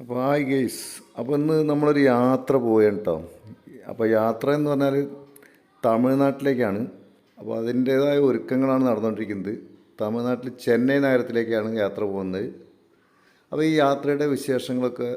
അപ്പോൾ ആ ഗെയ്സ് അപ്പോൾ ഇന്ന് നമ്മളൊരു യാത്ര പോവുകയാണ് കേട്ടോ അപ്പോൾ യാത്ര എന്ന് പറഞ്ഞാൽ തമിഴ്നാട്ടിലേക്കാണ്. അപ്പോൾ അതിന്റേതായ ഒരുക്കങ്ങളാണ് നടന്നുകൊണ്ടിരിക്കുന്നത് തമിഴ്നാട്ടിൽ ചെന്നൈ നഗരത്തിലേക്കാണ് യാത്ര പോകുന്നത്. അപ്പോൾ ഈ യാത്രയുടെ വിശേഷങ്ങളൊക്കെ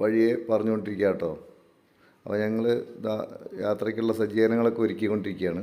വഴിയെ പറഞ്ഞുകൊണ്ടിരിക്കുക കേട്ടോ അപ്പോൾ ഞങ്ങൾ യാത്രയ്ക്കുള്ള സജ്ജീകരണങ്ങളൊക്കെ ഒരുക്കിക്കൊണ്ടിരിക്കുകയാണ്.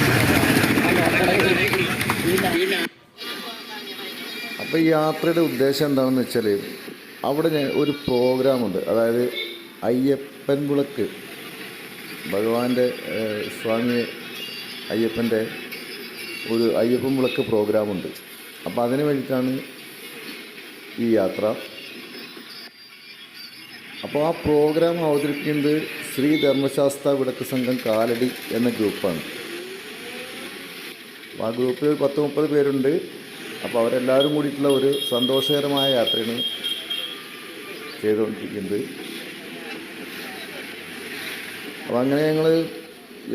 അപ്പോൾ ഈ യാത്രയുടെ ഉദ്ദേശം എന്താണെന്ന് വെച്ചാൽ അവിടെ ഞാൻ- ഒരു പ്രോഗ്രാമുണ്ട് അതായത് അയ്യപ്പൻ വിളക്ക് ഭഗവാന്റെ സ്വാമി അയ്യപ്പന്റെ ഒരു അയ്യപ്പൻ വിളക്ക് പ്രോഗ്രാമുണ്ട് അപ്പോൾ അതിന് വേണ്ടിയിട്ടാണ് ഈ യാത്ര. അപ്പോൾ ആ പ്രോഗ്രാം അവതരിപ്പിക്കുന്നത് ശ്രീ ധർമ്മശാസ്ത്ര വിളക്ക് സംഘം കാലടി എന്ന ഗ്രൂപ്പാണ് അപ്പോൾ ആ ഗ്രൂപ്പിൽ ഒരു പത്ത് മുപ്പത് പേരുണ്ട്. അപ്പോൾ അവരെല്ലാവരും കൂടിയിട്ടുള്ള ഒരു സന്തോഷകരമായ യാത്രയാണ് ചെയ്തുകൊണ്ടിരിക്കുന്നത്. അപ്പോൾ അങ്ങനെ ഞങ്ങൾ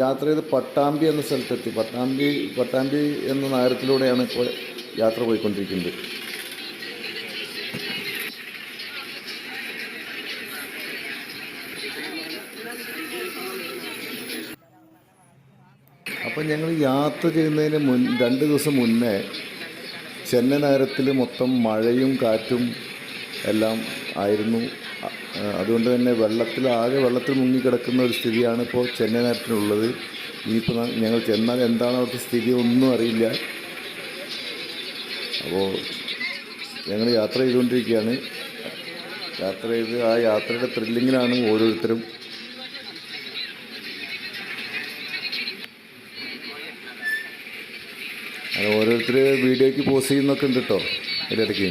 യാത്ര ചെയ്ത് പട്ടാമ്പി എന്ന സ്ഥലത്തെത്തി. പട്ടാമ്പി പട്ടാമ്പി എന്ന നഗരത്തിലൂടെയാണ് ഇപ്പോൾ യാത്ര പോയിക്കൊണ്ടിരിക്കുന്നത്. അപ്പം ഞങ്ങൾ യാത്ര ചെയ്യുന്നതിന് മുൻ രണ്ട് ദിവസം മുന്നേ ചെന്നൈ നഗരത്തിൽ മൊത്തം മഴയും കാറ്റും എല്ലാം ആയിരുന്നു. അതുകൊണ്ട് തന്നെ വെള്ളത്തിൽ ആകെ വെള്ളത്തിൽ മുങ്ങിക്കിടക്കുന്ന ഒരു സ്ഥിതിയാണ് ഇപ്പോൾ ചെന്നൈ നഗരത്തിനുള്ളത് ഇനിയിപ്പോൾ ഞങ്ങൾ ചെന്നാൽ എന്താണ് അവിടുത്തെ സ്ഥിതി ഒന്നും അറിയില്ല. അപ്പോൾ ഞങ്ങൾ യാത്ര ചെയ്തുകൊണ്ടിരിക്കുകയാണ്. യാത്ര ചെയ്ത് ആ യാത്രയുടെ ത്രില്ലിങ്ങിലാണ് ഓരോരുത്തരും അത് ഓരോരുത്തർ വീഡിയോയ്ക്ക് പോസ്റ്റ് ചെയ്യുന്നൊക്കെ ഉണ്ട് കേട്ടോ അതിന്റെ ഇടയ്ക്ക്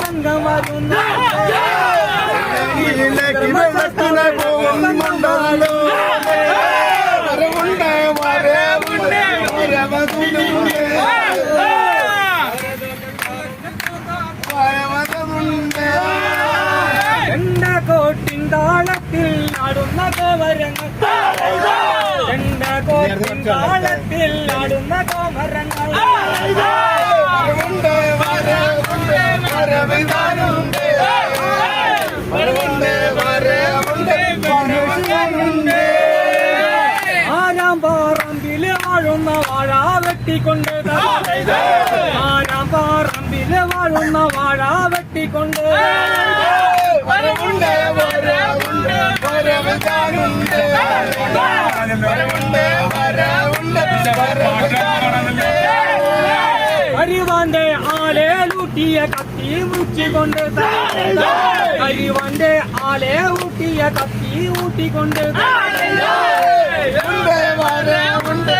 சங்கமாகும் மண்டால താളത്തിൽ ആടുന്ന കോമരങ്ങൾ താളത്തിൽ ആടുന്ന കോമരങ്ങൾ ആരാം പാറമ്പിൽ ആഴുന്ന വാഴ വെട്ടിക്കൊണ്ട് ആരാം பிற வாழும் வாழா வெட்டி கொண்டு வரவுண்டே வரவுண்டே வரவுண்டே. வரவுண்டே வரவுண்டே அறிவாண்டே ஆளே லூட்டிய கத்தி முச்சி கொண்டு அறிவாண்டே ஆளே ஊட்டிய கத்தி ஊட்டி கொண்டு வரவுண்டே.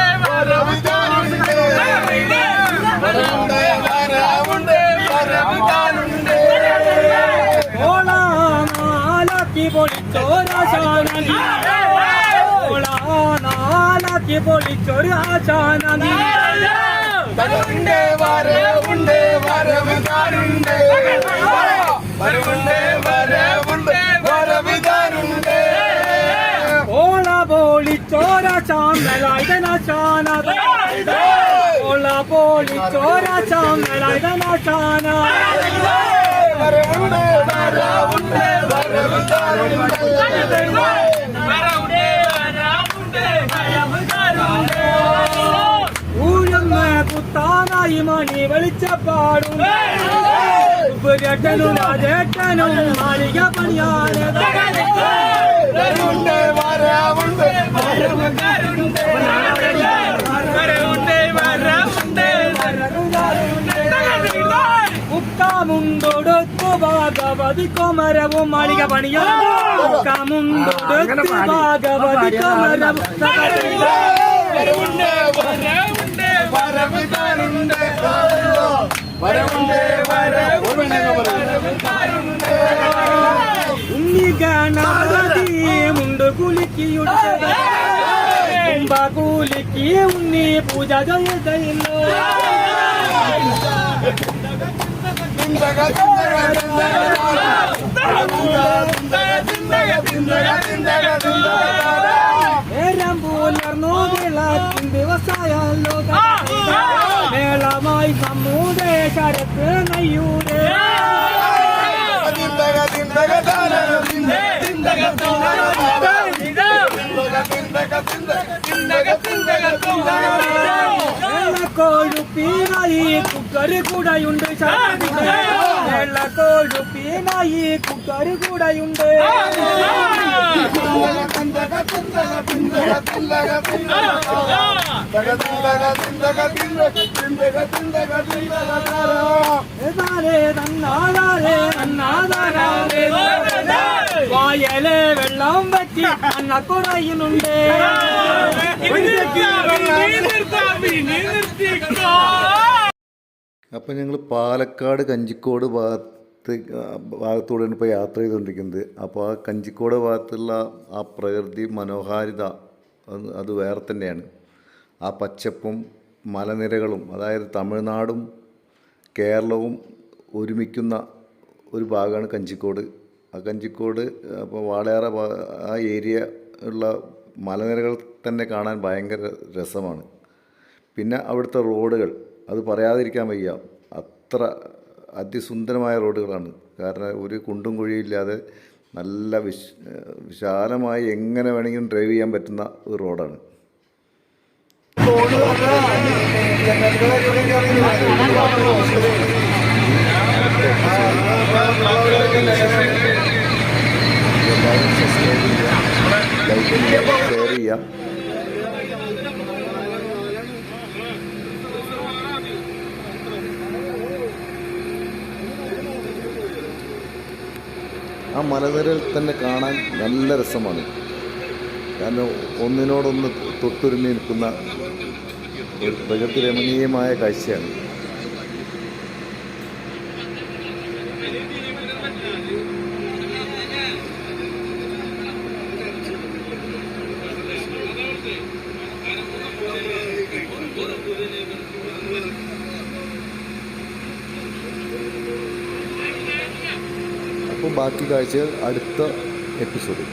പൊളിക്ക് പൊളിച്ചൊരു ആശാന നീ വരവുണ്ട് വരവുണ്ട് വരവിതാനുണ്ട് വരവുണ്ട് വരവുണ്ട് വരവിതാനുണ്ട് ഓള പൊളിച്ചോര ചാമലായിതനാശാന ഓള പൊളിച്ചോര ചാമലായിതനാശാന വരവുണ്ട് വരവുണ്ട് വരവുണ്ട് വരവിതാനുണ്ട് நீ வெளிச்ச பாடும் உப்பு கட்டணும் ராஜேட்டனும் மாளிகை பணியாளே முந்தொடுத்து பாகவதி குமரவும் மாளிகை பணியாள பாகவதி குமரவும் കൊമരവും വരവുണ്ട് വരവുണ്ട് വരവിതാനുണ്ട് വരവുണ്ട് വരവുണ്ട് ഉണ്ണി ഗണപതി മുണ്ട് കുലുക്കിയുടെ കുംഭ കുലുക്കി ഉണ്ണി പൂജ ചെയ്യുന്നു നേരം പുലർന്നു വിളക്കും ദിവസായല്ലോ മേളമായി നമ്മുടെ ശരത്ത് നെയ്യൂരേ വെള്ളക്കോഴുപ്പീനായി കുക്കറ് കൂടെയുണ്ട് വെള്ളക്കോഴുപ്പീനായി കുക്കറ് കൂടെയുണ്ട് ഏതാലേ നന്നാതാലേ നന്നാതാലേ വായലെ വെള്ളം പറ്റി അന്ന കുറയുന്നുണ്ട് അപ്പം ഞങ്ങൾ പാലക്കാട് കഞ്ചിക്കോട് ഭാഗത്ത് ഭാഗത്തൂടെയാണ് ഇപ്പോൾ യാത്ര ചെയ്തുകൊണ്ടിരിക്കുന്നത് അപ്പോൾ ആ കഞ്ചിക്കോട് ഭാഗത്തുള്ള ആ പ്രകൃതി മനോഹാരിത അത് വേറെ തന്നെയാണ്. ആ പച്ചപ്പും മലനിരകളും അതായത് തമിഴ്നാടും കേരളവും ഒരുമിക്കുന്ന ഒരു ഭാഗമാണ് കഞ്ചിക്കോട്. ആ കഞ്ചിക്കോട് അപ്പോൾ വാളയാറ ആ ഏരിയ ഉള്ള മലനിരകൾ തന്നെ കാണാൻ ഭയങ്കര രസമാണ്. പിന്നെ അവിടുത്തെ റോഡുകൾ അത് പറയാതിരിക്കാൻ വയ്യ. അത്ര അതിസുന്ദരമായ റോഡുകളാണ്. കാരണം ഒരു കുണ്ടും കുഴിയില്ലാതെ നല്ല വിശ് വിശാലമായി എങ്ങനെ വേണമെങ്കിലും ഡ്രൈവ് ചെയ്യാൻ പറ്റുന്ന ഒരു റോഡാണ്. ഷെയർ ചെയ്യാം. ആ മലനിരയിൽ തന്നെ കാണാൻ നല്ല രസമാണ്. കാരണം ഒന്നിനോടൊന്ന് തൊട്ടുരുമി നിൽക്കുന്ന ഒരു പ്രകൃതി രമണീയമായ കാഴ്ചയാണ്. ബാക്കി കാഴ്ചകൾ അടുത്ത എപ്പിസോഡിൽ.